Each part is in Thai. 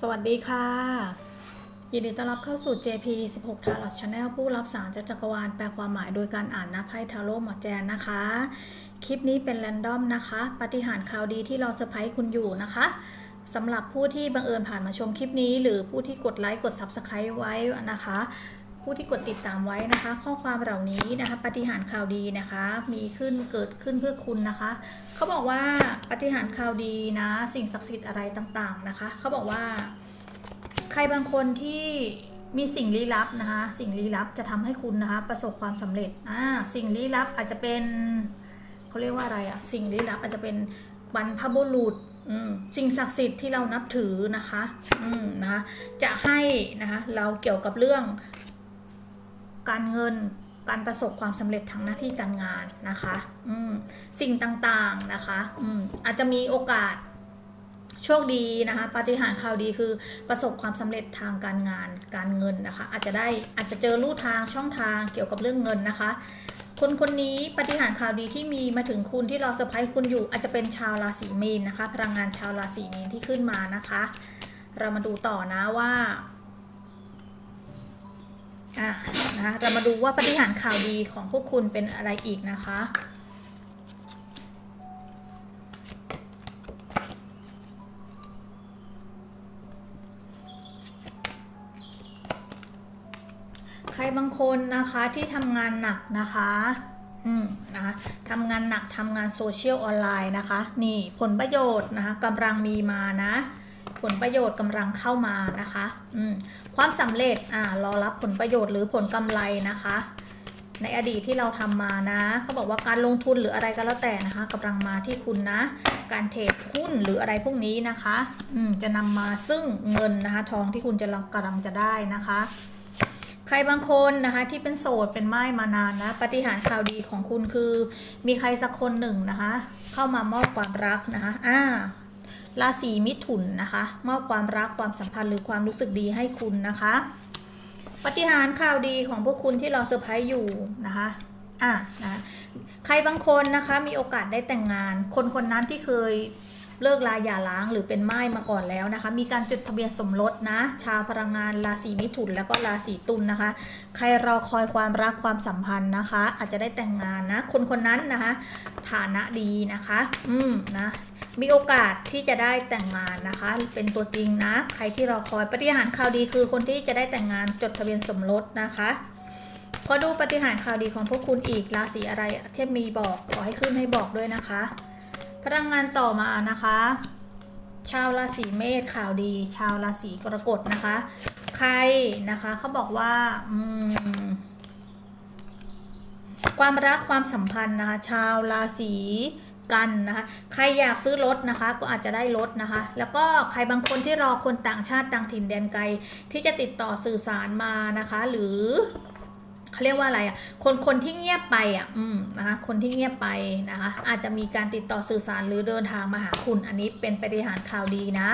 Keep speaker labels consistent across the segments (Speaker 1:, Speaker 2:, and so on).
Speaker 1: สวัสดีค่ะ ยินดีต้อนรับเข้าสู่ JP 16 Tarot Channel ผู้รับสารจากจักรวาลแปลความหมายโดยการอ่านนับไพ่ทาโร่หมอแจนนะคะ คลิปนี้เป็นแรนดอมนะคะ ปฏิหารข่าวดีที่รอเซอร์ไพรส์คุณอยู่นะคะสำหรับผู้ที่บังเอิญผ่านมาชมคลิปนี้ หรือผู้ที่กดไลค์กด Subscribe ไว้นะคะ ผู้ที่กดติดตามไว้นะคะ ข้อความเหล่านี้นะคะปาฏิหารย์ข่าวดีนะคะ มีขึ้นเกิดขึ้นเพื่อคุณนะคะ เขาบอกว่าปาฏิหารย์ข่าวดีนะ สิ่งศักดิ์สิทธิ์อะไรต่างๆนะคะ เขาบอกว่า ใครบางคนที่มีสิ่งลี้ลับนะคะ สิ่งลี้ลับจะทำให้คุณนะคะ ประสบความสำเร็จอ่าสิ่งลี้ลับอาจจะเป็นเขาเรียกว่าอะไรอะสิ่งลี้ลับอาจจะเป็นบรรพบุรุษอืมสิ่งศักดิ์สิทธิ์ที่เรานับถือนะคะ อืมนะคะจะให้นะคะ เราเกี่ยวกับเรื่อง การเงินการประสบความสำเร็จทางหน้าที่การงานนะคะอืสิ่งต่างๆนะคะอืมอาจจะมีโอกาสโชคดีนะคะปาฏิหาริย์ข่าวดีคือประสบความสำเร็จทางการงานการเงินนะคะ อาจจะได้อาจจะเจอลู่ทางช่องทางเกี่ยวกับเรื่องเงินนะคะ คนคนนี้ปาฏิหาริย์ข่าวดีที่มีมาถึงคุณที่รอเซอร์ไพรส์คุณอยู่ อาจจะเป็นชาวราศีมีนนะคะ พลังงานชาวราศีมีนที่ขึ้นมานะคะ เรามาดูต่อนะว่า อะนะเรามาดูว่าปฏิหารข่าวดีของพวกคุณเป็นอะไรอีกนะคะใครบางคนนะคะที่ทำงานหนักนะคะ อืมนะคะทำงานหนักทำงานโซเชียลออนไลน์นะคะ นี่ผลประโยชน์นะคะกำลังมีมานะ ผลประโยชน์กำลังเข้ามานะคะอืความสำเร็จอ่ารอรับผลประโยชน์หรือผลกำไรนะคะ ในอดีตที่เราทำมานะเขาบอกว่าการลงทุนหรืออะไรก็แล้วแต่นะคะกำลังมาที่คุณนะ การเทรดหุ้นหรืออะไรพวกนี้นะคะอืจะนำมาซึ่งเงินนะคะทองที่คุณจะกำลังจะได้นะคะใครบางคนนะคะที่เป็นโสดเป็นไม้มานานนะปาฏิหารย์ข่าวดีของคุณคือ มีใครสักคนหนึ่งนะคะ เข้ามามอบความรักนะคะอ่า ราศีมิถุนนะคะมอบความรักความสัมพันธ์หรือความรู้สึกดีให้คุณนะคะปฏิหารข่าวดีของพวกคุณที่รอเซอร์ไพรส์อยู่นะคะอ่านะใครบางคนนะคะมีโอกาสได้แต่งงาน คนคนนั้นที่เคยเลิกลาหย่าร้างหรือเป็นไม้มาก่อนแล้วนะคะ มีการจดทะเบียนสมรสนะ ชาวพลังงานราศีมิถุนแล้วก็ราศีตุลนนะคะ ใครรอคอยความรักความสัมพันธ์นะคะ อาจจะได้แต่งงานนะ คนคนนั้นนะคะ ฐานะดีนะคะ อืมนะ มีโอกาสที่จะได้แต่งงานนะคะ เป็นตัวจริงนะ ใครที่รอคอยปฏิหารข่าวดีคือคนที่จะได้แต่งงานจดทะเบียนสมรสนะคะขอดูปฏิหารข่าวดีของพวกคุณอีกราศีอะไรเทพมีบอกขอให้ขึ้นให้บอกด้วยนะคะ พลังงานต่อมานะคะ ชาวราศีเมษข่าวดี ชาวราศีกรกฎนะคะ ใครนะคะเขาบอกว่าอืมความรักความสัมพันธ์นะคะ ชาวราศี กันนะคะใครอยากซื้อรถนะคะก็อาจจะได้รถนะคะ แล้วก็ใครบางคนที่รอคนต่างชาติต่างถิ่นแดนไกล ที่จะติดต่อสื่อสารมานะคะ หรือเขาเรียกว่าอะไรอะ คนคนที่เงียบไปอะ อืมนะคะ คนที่เงียบไปนะคะ อาจจะมีการติดต่อสื่อสารหรือเดินทางมาหาคุณ อันนี้เป็นปฏิหารข่าวดีนะ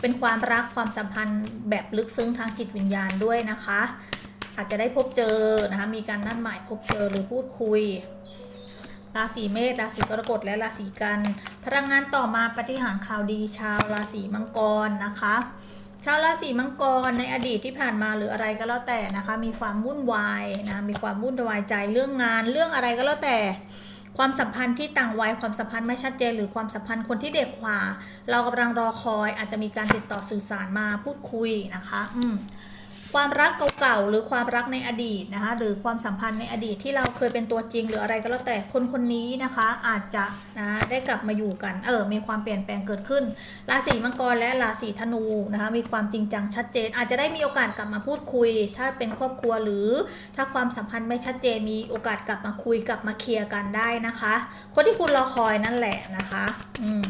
Speaker 1: เป็นความรักความสัมพันธ์แบบลึกซึ้งทางจิตวิญญาณด้วยนะคะ อาจจะได้พบเจอนะคะ มีการนัดหมายพบเจอหรือพูดคุย ราศีเมษราศีกรกฎและราศีกัน พลังงานต่อมาปฏิหารข่าวดีชาวราศีมังกรนะคะชาวราศีมังกรในอดีตที่ผ่านมาหรืออะไรก็แล้วแต่นะคะ มีความวุ่นวายนะมีความวุ่นวายใจเรื่องงาน เรื่องอะไรก็แล้วแต่ ความสัมพันธ์ที่ต่างวัยความสัมพันธ์ไม่ชัดเจน หรือความสัมพันธ์คนที่เด็กกว่า เรากำลังรอคอยอาจจะมีการติดต่อสื่อสารมาพูดคุยนะคะ อืม ความรักเก่าๆหรือความรักในอดีตนะคะหรือความสัมพันธ์ในอดีตที่เราเคยเป็นตัวจริง หรืออะไรก็แล้วแต่คนคนนี้นะคะ อาจจะนะได้กลับมาอยู่กันเออมีความเปลี่ยนแปลงเกิดขึ้น ราศีมังกรและราศีธนูนะคะมีความจริงจังชัดเจน อาจจะได้มีโอกาสกลับมาพูดคุย ถ้าเป็นครอบครัวหรือถ้าความสัมพันธ์ไม่ชัดเจนมีโอกาสกลับมาคุยกลับมาเคลียร์กันได้นะคะ คนที่คุณรอคอยนั่นแหละนะคะ อืม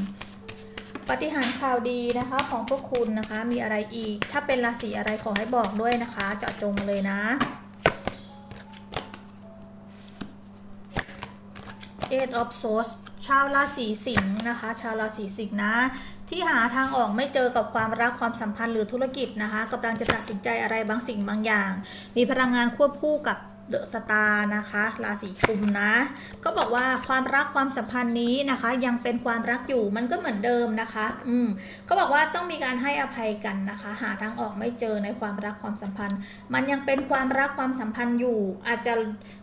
Speaker 1: ปฏิหารข่าวดีนะคะของพวกคุณนะคะ มีอะไรอีก ถ้าเป็นราศีอะไรขอให้บอกด้วยนะคะ เจาะจงเลยนะ Eight of Swords ชาวราศีสิงห์นะคะ ชาวราศีสิงห์นะ ที่หาทางออกไม่เจอกับความรักความสัมพันธ์หรือธุรกิจนะคะกำลังจะตัดสินใจอะไรบางสิ่งบางอย่าง มีพลังงานควบคู่กับ เดอะสตาร์นะคะราศีกุมนะก็บอกว่าความรักความสัมพันธ์นี้นะคะ ยังเป็นความรักอยู่มันก็เหมือนเดิมนะคะ อืมเขาบอกว่าต้องมีการให้อภัยกันนะคะ หาทางออกไม่เจอในความรักความสัมพันธ์ มันยังเป็นความรักความสัมพันธ์อยู่ อาจจะ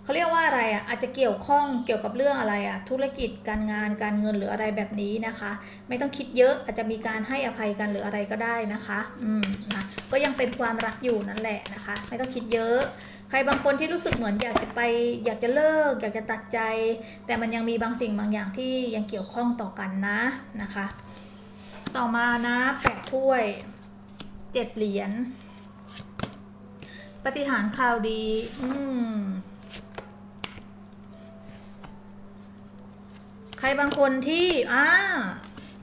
Speaker 1: เขาเรียกว่าอะไรอะอาจจะเกี่ยวข้องเกี่ยวกับเรื่องอะไรอะธุรกิจการงานการเงินหรืออะไรแบบนี้นะคะ ไม่ต้องคิดเยอะอาจจะมีการให้อภัยกันหรืออะไรก็ได้นะคะ อืมนะก็ยังเป็นความรักอยู่นั่นแหละนะคะ ไม่ต้องคิดเยอะ ใครบางคนที่รู้สึกเหมือนอยากจะไป อยากจะเลิก อยากจะตัดใจ แต่มันยังมีบางสิ่งบางอย่างที่ยังเกี่ยวข้องต่อกันนะนะคะ ต่อมานะแปดถ้วยเจ็ดเหรียญปฏิหารข่าวดี อืมใครบางคนที่อ่า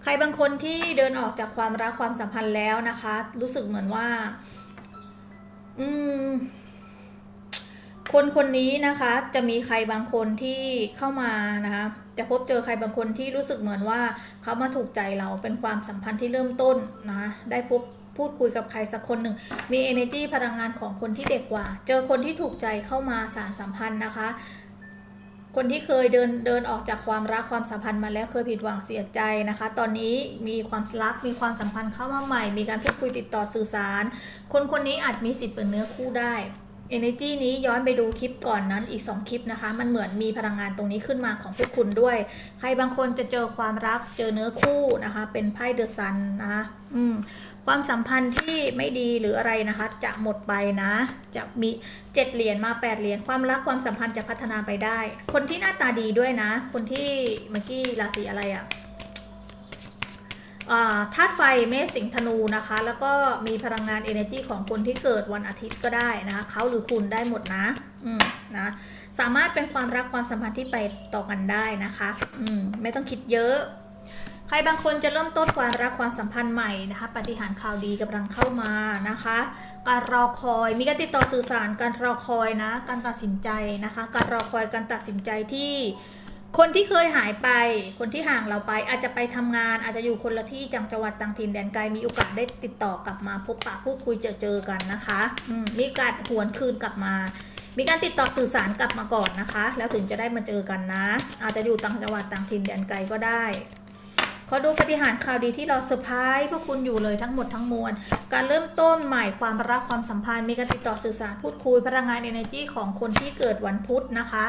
Speaker 1: ใครบางคนที่เดินออกจากความรักความสัมพันธ์แล้วนะคะ รู้สึกเหมือนว่า อืม คนคนนี้นะคะจะมีใครบางคนที่เข้ามานะคะจะพบเจอใครบางคนที่รู้สึกเหมือนว่าเขามาถูกใจเราเป็นความสัมพันธ์ที่เริ่มต้นนะคะได้พบพูดคุยกับใครสักคนหนึ่ง มี energy พลังงานของคนที่เด็กกว่า เจอคนที่ถูกใจเข้ามาสารสัมพันธ์นะคะ คนที่เคยเดินเดินออกจากความรักความสัมพันธ์มาแล้วเคยผิดหวังเสียใจนะคะ ตอนนี้มีความรักมีความสัมพันธ์เข้ามาใหม่ มีการพูดคุยติดต่อสื่อสาร คนคนนี้อาจมีสิทธิ์เป็นเนื้อคู่ได้ Energy นี้ย้อนไปดูคลิปก่อนนั้นอีก 2 คลิปนะคะ มันเหมือนมีพลังงานตรงนี้ขึ้นมาของพวกคุณด้วย ใครบางคนจะเจอความรักเจอเนื้อคู่นะคะ เป็นไพ่เดอะซันนะคะอืมความสัมพันธ์ที่ไม่ดีหรืออะไรนะคะ จะหมดไปนะ จะมีเจ็ดเหรียญมาแปดเหรียญความรักความสัมพันธ์จะพัฒนาไปได้ คนที่หน้าตาดีด้วยนะ คนที่เมื่อกี้ราศีอะไรอะอ่า ธาตุไฟเมษสิงห์ธนูนะคะ แล้วก็มีพลังงาน energy ของคนที่เกิดวันอาทิตย์ก็ได้นะคะเขาหรือคุณได้หมดนะอืมนะสามารถเป็นความรักความสัมพันธ์ที่ไปต่อกันได้นะคะอืมไม่ต้องคิดเยอะใครบางคนจะเริ่มต้นความรักความสัมพันธ์ใหม่นะคะปฏิหารข่าวดีกำลังเข้ามานะคะ การรอคอยมีการติดต่อสื่อสารการรอคอยนะ การตัดสินใจนะคะ การรอคอยการตัดสินใจที่ คนที่เคยหายไป คนที่ห่างเราไป อาจจะไปทำงาน อาจจะอยู่คนละที่จังจังหวัดต่างถิ่นแดนไกลมีโอกาสได้ติดต่อกลับมา พบปะพูดคุยเจอเจอกันนะคะอืมมีการหวนคืนกลับมา มีการติดต่อสื่อสารกลับมาก่อนนะคะ แล้วถึงจะได้มาเจอกันนะ อาจจะอยู่ต่างจังหวัดต่างถิ่นแดนไกลก็ได้ขอดูปฏิหารย์ข่าวดีที่เราเซอร์ไพรส์พวกคุณอยู่เลยทั้งหมดทั้งมวล การเริ่มต้นใหม่ความรักความสัมพันธ์มีการติดต่อสื่อสารพูดคุยพลังงาน energy ของคนที่เกิดวันพุธนะคะ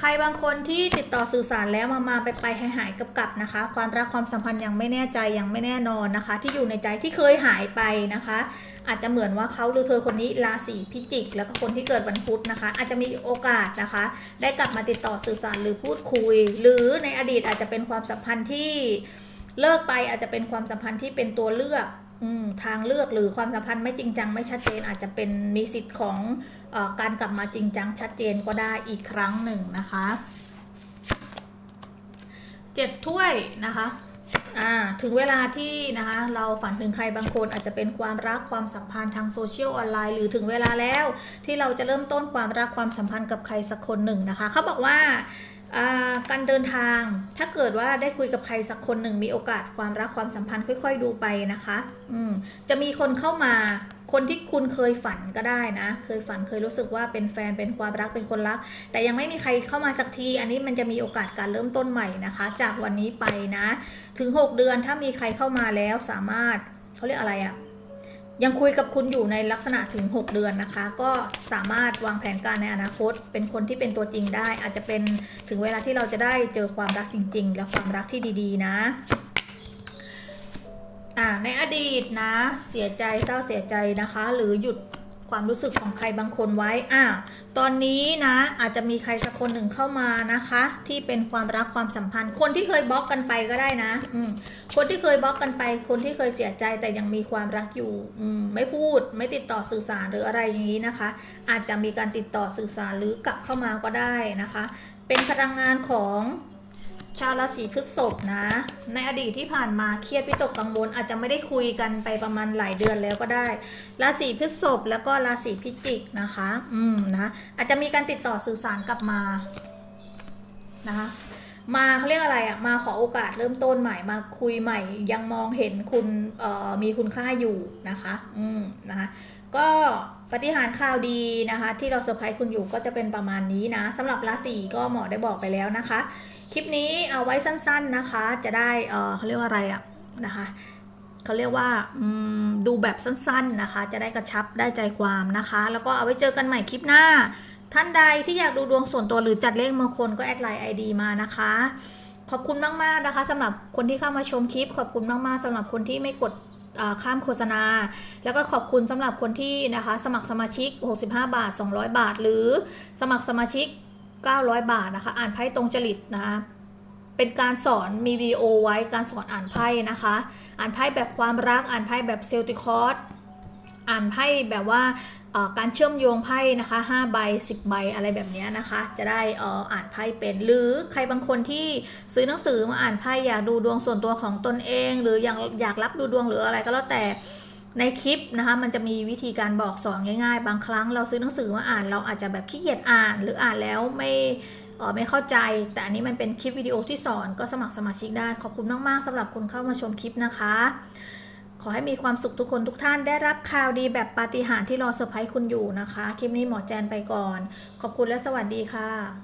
Speaker 1: ใครบางคนที่ติดต่อสื่อสารแล้วมามาไปไปหายหายกับกับนะคะ ความรักความสัมพันธ์ยังไม่แน่ใจยังไม่แน่นอนนะคะ ที่อยู่ในใจที่เคยหายไปนะคะ อาจจะเหมือนว่าเขาหรือเธอคนนี้ราศีพิจิก แล้วก็คนที่เกิดวันพุธนะคะ อาจจะมีโอกาสนะคะ ได้กลับมาติดต่อสื่อสารหรือพูดคุย หรือในอดีตอาจจะเป็นความสัมพันธ์ที่เลิกไปอาจจะเป็นความสัมพันธ์ที่เป็นตัวเลือก ทางเลือกหรือความสัมพันธ์ไม่จริงจังไม่ชัดเจนอาจจะเป็นมีสิทธิ์ของอการกลับมาจริงจังชัดเจนก็ได้อีกครั้งหนึ่งนะคะเจ็ดถ้วยนะคะ ถึงเวลาที่นะคะเราฝันถึงใครบางคนอาจจะเป็นความรักความสัมพันธ์ทางโซเชียลออนไลน์ หรือถึงเวลาแล้วที่เราจะเริ่มต้นความรักความสัมพันธ์กับใครสักคนหนึ่งนะคะเขาบอกว่าการเดินทางถ้าเกิดว่าได้คุยกับใครสักคนหนึ่งมีโอกาสความรักความสัมพันธ์ค่อย ๆ ดูไปนะคะอืจะมีคนเข้ามา คนที่คุณเคยฝันก็ได้นะ เคยฝันเคยรู้สึกว่าเป็นแฟนเป็นความรักเป็นคนรัก แต่ยังไม่มีใครเข้ามาสักที อันนี้มันจะมีโอกาสการเริ่มต้นใหม่นะคะ จากวันนี้ไปนะ ถึง 6 เดือนถ้ามีใครเข้ามาแล้วสามารถเขาเรียกอะไรอะยังคุยกับคุณอยู่ในลักษณะถึง 6 เดือนนะคะ ก็สามารถวางแผนการในอนาคต เป็นคนที่เป็นตัวจริงได้ อาจจะเป็นถึงเวลาที่เราจะได้เจอความรักจริง ๆ และความรักที่ดี ๆ นะ อ่าในอดีตนะ เสียใจเศร้าเสียใจนะคะ หรือหยุดความรู้สึกของใครบางคนไว้อ่าตอนนี้นะอาจจะมีใครสักคนหนึ่งเข้ามานะคะ ที่เป็นความรักความสัมพันธ์ คนที่เคยบล็อกกันไปก็ได้นะ อืมคนที่เคยบล็อกกันไป คนที่เคยเสียใจแต่ยังมีความรักอยู่ อืมไม่พูดไม่ติดต่อสื่อสารหรืออะไรอย่างนี้นะคะ อาจจะมีการติดต่อสื่อสารหรือกลับเข้ามาก็ได้นะคะ เป็นพลังงานของ ชาวราศีพฤษภนะ ในอดีตที่ผ่านมาเครียดวิตกกังวลอาจจะไม่ได้คุยกันไปประมาณหลายเดือนแล้วก็ได้ ราศีพฤษภแล้วก็ราศีพิจิกนะคะ อืมนะอาจจะมีการติดต่อสื่อสารกลับมานะคะมาเขาเรียกอะไรอะ่ะมาขอโอกาสเริ่มต้นใหม่มาคุยใหม่ ยังมองเห็นคุณเอ่อมีคุณค่าอยู่นะคะ อืมนะคะ ก็ปฏิหารข่าวดีนะคะ ที่เราเซอร์ไพรส์คุณอยู่ก็จะเป็นประมาณนี้นะสำหรับราศีก็หมอได้บอกไปแล้วนะคะ คลิปนี้เอาไว้สั้นๆนะคะ จะได้เออเขาเรียกว่าอะไรอะนะคะเขาเรียกว่าดูแบบสั้นๆนะคะ จะได้กระชับได้ใจความนะคะ แล้วก็เอาไว้เจอกันใหม่คลิปหน้า ท่านใดที่อยากดูดวงส่วนตัวหรือจัดเลขมงคลก็แอดไลน์ไอดีมานะคะ ขอบคุณมากๆนะคะสำหรับคนที่เข้ามาชมคลิป ขอบคุณมากๆสำหรับคนที่ไม่กด ข้ามโฆษณา แล้วก็ขอบคุณสำหรับคนที่นะคะสมัครสมาชิก 65 บาท 200 บาท หรือสมัครสมาชิก 900 บาทนะคะ อ่านไพ่ตรงจริตนะคะเป็นการสอนมีวิดีโอไว้การสอนอ่านไพ่นะคะ อ่านไพ่แบบความรักอ่านไพ่แบบเซลติคอร์สอ่านไพ่แบบว่า การเชื่อมโยงไพ่นะคะ5ใบ 10 ใบอะไรแบบนี้นะคะ จะได้อ่ออ่านไพ่เป็น หรือใครบางคนที่ซื้อหนังสือมาอ่านไพ่อยากดูดวงส่วนตัวของตนเอง หรืออยากอยากรับดูดวงหรืออะไรก็แล้วแต่ในคลิปนะคะมันจะมีวิธีการบอกสอนง่าย ๆ บางครั้งเราซื้อหนังสือมาอ่าน เราอาจจะแบบขี้เกียจอ่าน หรืออ่านแล้วไม่เออไม่เข้าใจ แต่อันนี้มันเป็นคลิปวิดีโอที่สอนก็สมัครสมาชิกได้ขอบคุณมากๆสำหรับคนเข้ามาชมคลิปนะคะ ขอให้มีความสุขทุกคนทุกท่านได้รับข่าวดีแบบปาฏิหาริย์ที่รอเซอร์ไพรส์คุณอยู่นะคะ คลิปนี้หมอแจนไปก่อน ขอบคุณและสวัสดีค่ะ